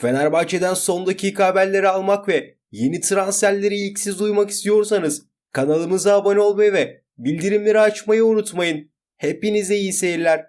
Fenerbahçe'den son dakika haberleri almak ve yeni transferleri ilk siz duymak istiyorsanız kanalımıza abone olmayı ve bildirimleri açmayı unutmayın. Hepinize iyi seyirler.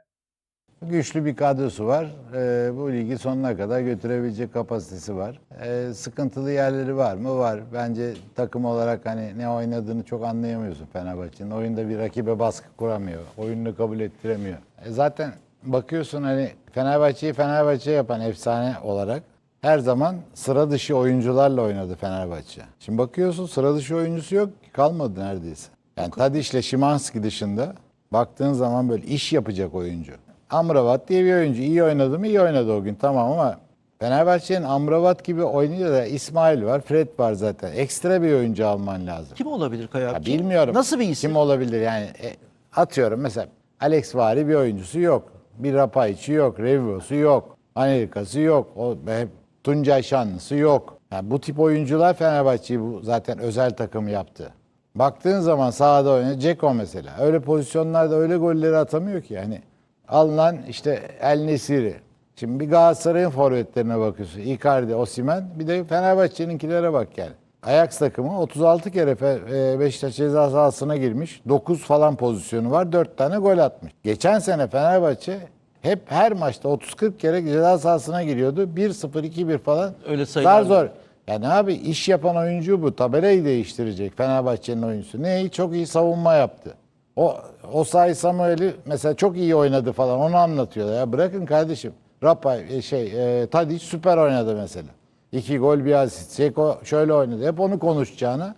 Güçlü bir kadrosu var. Ee, bu ligi sonuna kadar götürebilecek kapasitesi var. Ee, sıkıntılı yerleri var mı? Var. Bence takım olarak hani ne oynadığını çok anlayamıyorsun Fenerbahçe'nin. Oyunda bir rakibe baskı kuramıyor. Oyununu kabul ettiremiyor. E zaten bakıyorsun hani Fenerbahçe'yi Fenerbahçe yapan efsane olarak her zaman sıra dışı oyuncularla oynadı Fenerbahçe. Şimdi bakıyorsun sıra dışı oyuncusu yok. Kalmadı neredeyse. Yani Tadic'le Şimanski dışında baktığın zaman böyle iş yapacak oyuncu. Amrabat diye bir oyuncu. iyi oynadı mı? İyi oynadı o gün tamam ama Fenerbahçe'nin Amrabat gibi oynuyor da İsmail var, Fred var zaten. Ekstra bir oyuncu alman lazım. Kim olabilir Kaya? Ya Kim- bilmiyorum. Nasıl bir isim? Kim olabilir yani? E, atıyorum mesela Alex Vari bir oyuncusu yok. Bir Rapaiçi yok. Revios'u yok. Anelka'sı yok. O hep Tuncay Şanlısı yok. Yani bu tip oyuncular Fenerbahçe'yi zaten özel takım yaptı. Baktığın zaman sahada oynuyor. Ceko mesela. Öyle pozisyonlarda öyle golleri atamıyor ki. Yani alınan işte El Nesiri. Şimdi bir Galatasaray'ın forvetlerine bakıyorsun. Icardi, Osimhen. Bir de Fenerbahçe'ninkilere bak yani. Ajax takımı 36 kere e, Beşiktaş ceza sahasına girmiş. 9 falan pozisyonu var. 4 tane gol atmış. Geçen sene Fenerbahçe hep her maçta 30-40 kere ceza sahasına giriyordu. 1-0, 2-1 falan. Öyle sayılar Zar zor. Yani abi iş yapan oyuncu bu. Tabelayı değiştirecek Fenerbahçe'nin oyuncusu. Neyi? Çok iyi savunma yaptı. O Osay Samuel'i mesela çok iyi oynadı falan onu anlatıyorlar. Ya bırakın kardeşim. Rapay e, şey e, Tadic süper oynadı mesela. İki gol bir asist. Seko şöyle oynadı. Hep onu konuşacağına.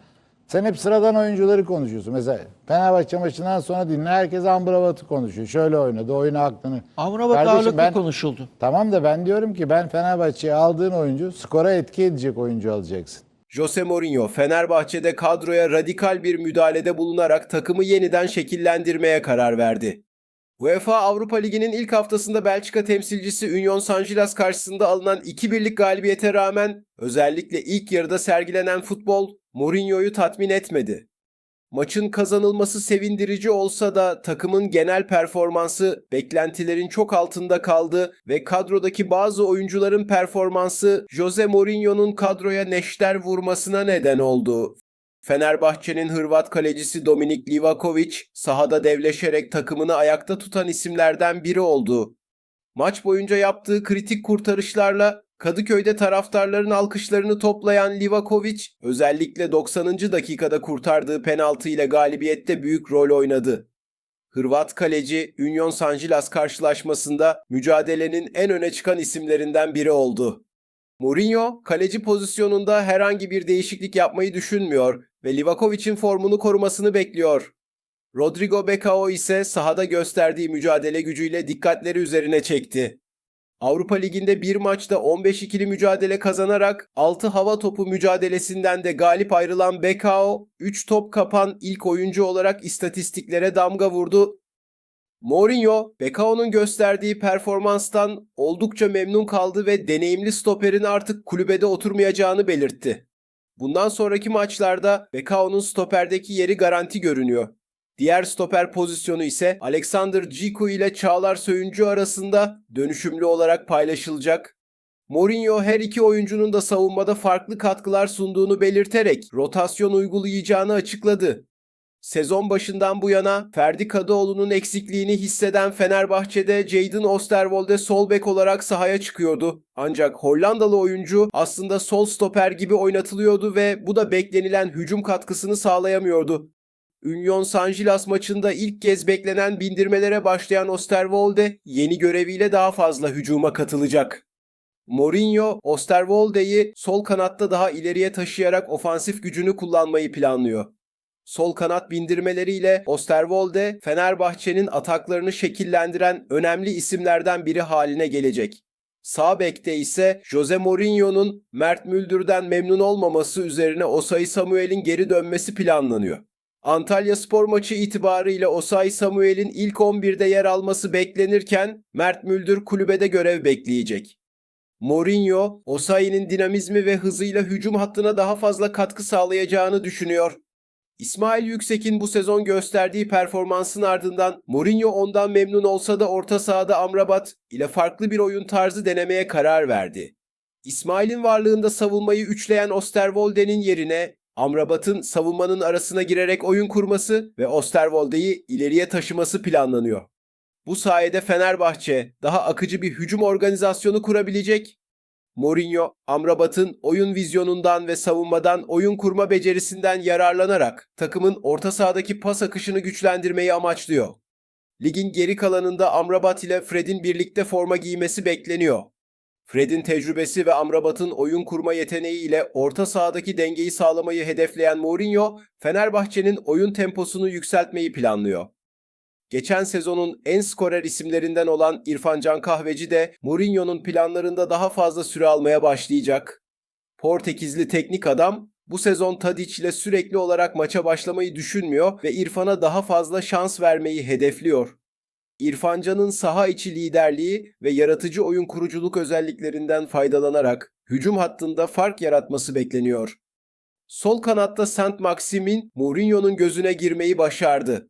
Sen hep sıradan oyuncuları konuşuyorsun. Mesela Fenerbahçe maçından sonra dinle herkes Amrabat'ı konuşuyor. Şöyle oynadı. Oyunu aklını. Amrabat Kardeşim ağırlıklı ben- konuşuldu. Tamam da ben diyorum ki ben Fenerbahçe'ye aldığın oyuncu skora etki edecek oyuncu alacaksın. Jose Mourinho Fenerbahçe'de kadroya radikal bir müdahalede bulunarak takımı yeniden şekillendirmeye karar verdi. UEFA Avrupa Ligi'nin ilk haftasında Belçika temsilcisi Union Saint-Gilloise karşısında alınan 2-1'lik galibiyete rağmen özellikle ilk yarıda sergilenen futbol Mourinho'yu tatmin etmedi. Maçın kazanılması sevindirici olsa da takımın genel performansı beklentilerin çok altında kaldı ve kadrodaki bazı oyuncuların performansı Jose Mourinho'nun kadroya neşter vurmasına neden oldu. Fenerbahçe'nin Hırvat kalecisi Dominik Livakovic sahada devleşerek takımını ayakta tutan isimlerden biri oldu. Maç boyunca yaptığı kritik kurtarışlarla Kadıköy'de taraftarların alkışlarını toplayan Livakovic özellikle 90. dakikada kurtardığı penaltı ile galibiyette büyük rol oynadı. Hırvat kaleci Union Saint-Gilloise karşılaşmasında mücadelenin en öne çıkan isimlerinden biri oldu. Mourinho kaleci pozisyonunda herhangi bir değişiklik yapmayı düşünmüyor ve Livakovic'in formunu korumasını bekliyor. Rodrigo Becao ise sahada gösterdiği mücadele gücüyle dikkatleri üzerine çekti. Avrupa Ligi'nde bir maçta 15-2'li mücadele kazanarak 6 hava topu mücadelesinden de galip ayrılan Becao, 3 top kapan ilk oyuncu olarak istatistiklere damga vurdu. Mourinho, Becao'nun gösterdiği performanstan oldukça memnun kaldı ve deneyimli stoperin artık kulübede oturmayacağını belirtti. Bundan sonraki maçlarda Becao'nun stoperdeki yeri garanti görünüyor. Diğer stoper pozisyonu ise Alexander Ciku ile Çağlar Söyüncü arasında dönüşümlü olarak paylaşılacak. Mourinho her iki oyuncunun da savunmada farklı katkılar sunduğunu belirterek rotasyon uygulayacağını açıkladı. Sezon başından bu yana Ferdi Kadıoğlu'nun eksikliğini hisseden Fenerbahçe'de Jadon Osterwolde sol bek olarak sahaya çıkıyordu. Ancak Hollandalı oyuncu aslında sol stoper gibi oynatılıyordu ve bu da beklenilen hücum katkısını sağlayamıyordu. Union Saint-Gilloise maçında ilk kez beklenen bindirmelere başlayan Osterwolde yeni göreviyle daha fazla hücuma katılacak. Mourinho, Osterwolde'yi sol kanatta daha ileriye taşıyarak ofansif gücünü kullanmayı planlıyor. Sol kanat bindirmeleriyle Osterwolde, Fenerbahçe'nin ataklarını şekillendiren önemli isimlerden biri haline gelecek. Sağ bekte ise Jose Mourinho'nun Mert Müldür'den memnun olmaması üzerine Osayi Samuel'in geri dönmesi planlanıyor. Antalya spor maçı itibarıyla Osayi Samuel'in ilk 11'de yer alması beklenirken Mert Müldür kulübede görev bekleyecek. Mourinho, Osayi'nin dinamizmi ve hızıyla hücum hattına daha fazla katkı sağlayacağını düşünüyor. İsmail Yüksek'in bu sezon gösterdiği performansın ardından Mourinho ondan memnun olsa da orta sahada Amrabat ile farklı bir oyun tarzı denemeye karar verdi. İsmail'in varlığında savunmayı üçleyen Osterwolde'nin yerine Amrabat'ın savunmanın arasına girerek oyun kurması ve Osterwolde'yi ileriye taşıması planlanıyor. Bu sayede Fenerbahçe daha akıcı bir hücum organizasyonu kurabilecek. Mourinho, Amrabat'ın oyun vizyonundan ve savunmadan oyun kurma becerisinden yararlanarak takımın orta sahadaki pas akışını güçlendirmeyi amaçlıyor. Ligin geri kalanında Amrabat ile Fred'in birlikte forma giymesi bekleniyor. Fred'in tecrübesi ve Amrabat'ın oyun kurma yeteneği ile orta sahadaki dengeyi sağlamayı hedefleyen Mourinho, Fenerbahçe'nin oyun temposunu yükseltmeyi planlıyor. Geçen sezonun en skorer isimlerinden olan İrfan Can Kahveci de Mourinho'nun planlarında daha fazla süre almaya başlayacak. Portekizli teknik adam bu sezon Tadic ile sürekli olarak maça başlamayı düşünmüyor ve İrfan'a daha fazla şans vermeyi hedefliyor. İrfan Can'ın saha içi liderliği ve yaratıcı oyun kuruculuk özelliklerinden faydalanarak hücum hattında fark yaratması bekleniyor. Sol kanatta Saint Maximin Mourinho'nun gözüne girmeyi başardı.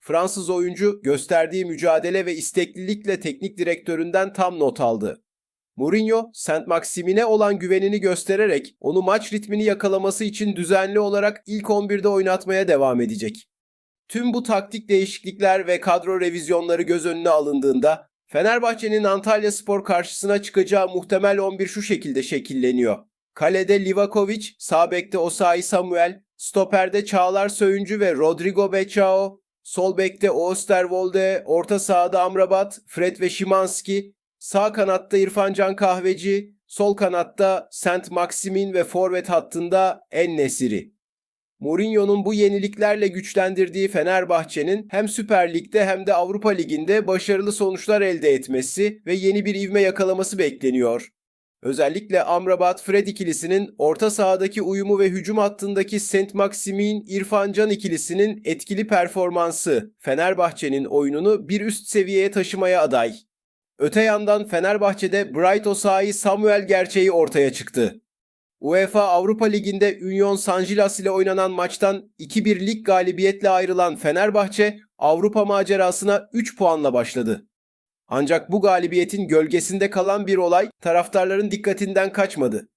Fransız oyuncu gösterdiği mücadele ve isteklilikle teknik direktöründen tam not aldı. Mourinho, Saint Maximin'e olan güvenini göstererek onu maç ritmini yakalaması için düzenli olarak ilk 11'de oynatmaya devam edecek. Tüm bu taktik değişiklikler ve kadro revizyonları göz önüne alındığında Fenerbahçe'nin Antalya Spor karşısına çıkacağı muhtemel 11 şu şekilde şekilleniyor. Kalede Livakovic, sağ bekte Osayi Samuel, stoperde Çağlar Söyüncü ve Rodrigo Becao, sol bekte Oosterwolde, orta sahada Amrabat, Fred ve Şimanski, sağ kanatta İrfan Can Kahveci, sol kanatta Saint Maximin ve forvet hattında En Nesiri. Mourinho'nun bu yeniliklerle güçlendirdiği Fenerbahçe'nin hem Süper Lig'de hem de Avrupa Ligi'nde başarılı sonuçlar elde etmesi ve yeni bir ivme yakalaması bekleniyor. Özellikle Amrabat-Fred ikilisinin orta sahadaki uyumu ve hücum hattındaki Saint Maximin İrfan Can ikilisinin etkili performansı Fenerbahçe'nin oyununu bir üst seviyeye taşımaya aday. Öte yandan Fenerbahçe'de Bright Osayi Samuel gerçeği ortaya çıktı. UEFA Avrupa Ligi'nde Union Saint-Gilles ile oynanan maçtan 2-1 lig galibiyetle ayrılan Fenerbahçe Avrupa macerasına 3 puanla başladı. Ancak bu galibiyetin gölgesinde kalan bir olay taraftarların dikkatinden kaçmadı.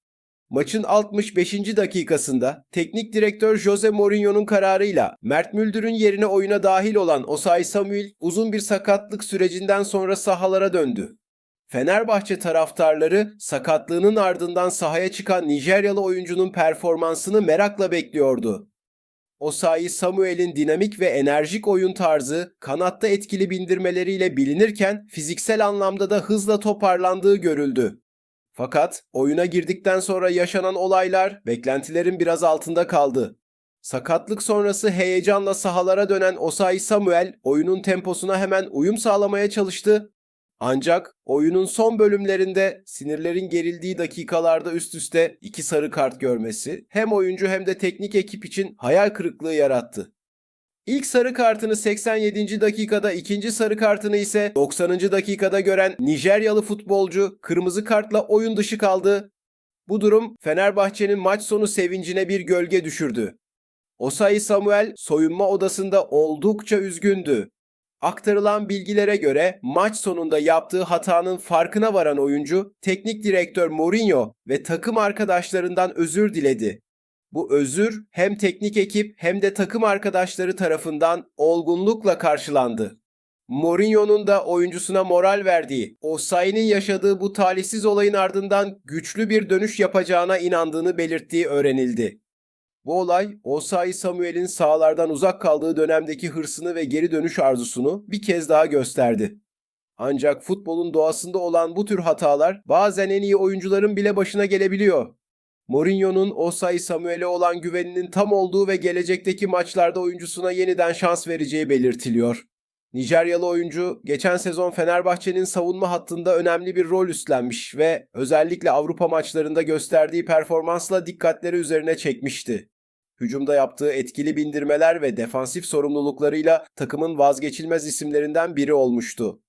Maçın 65. dakikasında teknik direktör Jose Mourinho'nun kararıyla Mert Müldür'ün yerine oyuna dahil olan Osayi Samuel uzun bir sakatlık sürecinden sonra sahalara döndü. Fenerbahçe taraftarları sakatlığının ardından sahaya çıkan Nijeryalı oyuncunun performansını merakla bekliyordu. Osayi Samuel'in dinamik ve enerjik oyun tarzı kanatta etkili bindirmeleriyle bilinirken fiziksel anlamda da hızla toparlandığı görüldü. Fakat oyuna girdikten sonra yaşanan olaylar beklentilerin biraz altında kaldı. Sakatlık sonrası heyecanla sahalara dönen Osayi Samuel oyunun temposuna hemen uyum sağlamaya çalıştı ancak oyunun son bölümlerinde sinirlerin gerildiği dakikalarda üst üste iki sarı kart görmesi hem oyuncu hem de teknik ekip için hayal kırıklığı yarattı. İlk sarı kartını 87. dakikada, ikinci sarı kartını ise 90. dakikada gören Nijeryalı futbolcu kırmızı kartla oyun dışı kaldı. Bu durum Fenerbahçe'nin maç sonu sevincine bir gölge düşürdü. Osayi Samuel soyunma odasında oldukça üzgündü. Aktarılan bilgilere göre maç sonunda yaptığı hatanın farkına varan oyuncu teknik direktör Mourinho ve takım arkadaşlarından özür diledi. Bu özür hem teknik ekip hem de takım arkadaşları tarafından olgunlukla karşılandı. Mourinho'nun da oyuncusuna moral verdiği, Osayi'nin yaşadığı bu talihsiz olayın ardından güçlü bir dönüş yapacağına inandığını belirttiği öğrenildi. Bu olay Osayi Samuel'in sahalardan uzak kaldığı dönemdeki hırsını ve geri dönüş arzusunu bir kez daha gösterdi. Ancak futbolun doğasında olan bu tür hatalar bazen en iyi oyuncuların bile başına gelebiliyor. Mourinho'nun Osayi Samuel'e olan güveninin tam olduğu ve gelecekteki maçlarda oyuncusuna yeniden şans vereceği belirtiliyor. Nijeryalı oyuncu geçen sezon Fenerbahçe'nin savunma hattında önemli bir rol üstlenmiş ve özellikle Avrupa maçlarında gösterdiği performansla dikkatleri üzerine çekmişti. Hücumda yaptığı etkili bindirmeler ve defansif sorumluluklarıyla takımın vazgeçilmez isimlerinden biri olmuştu.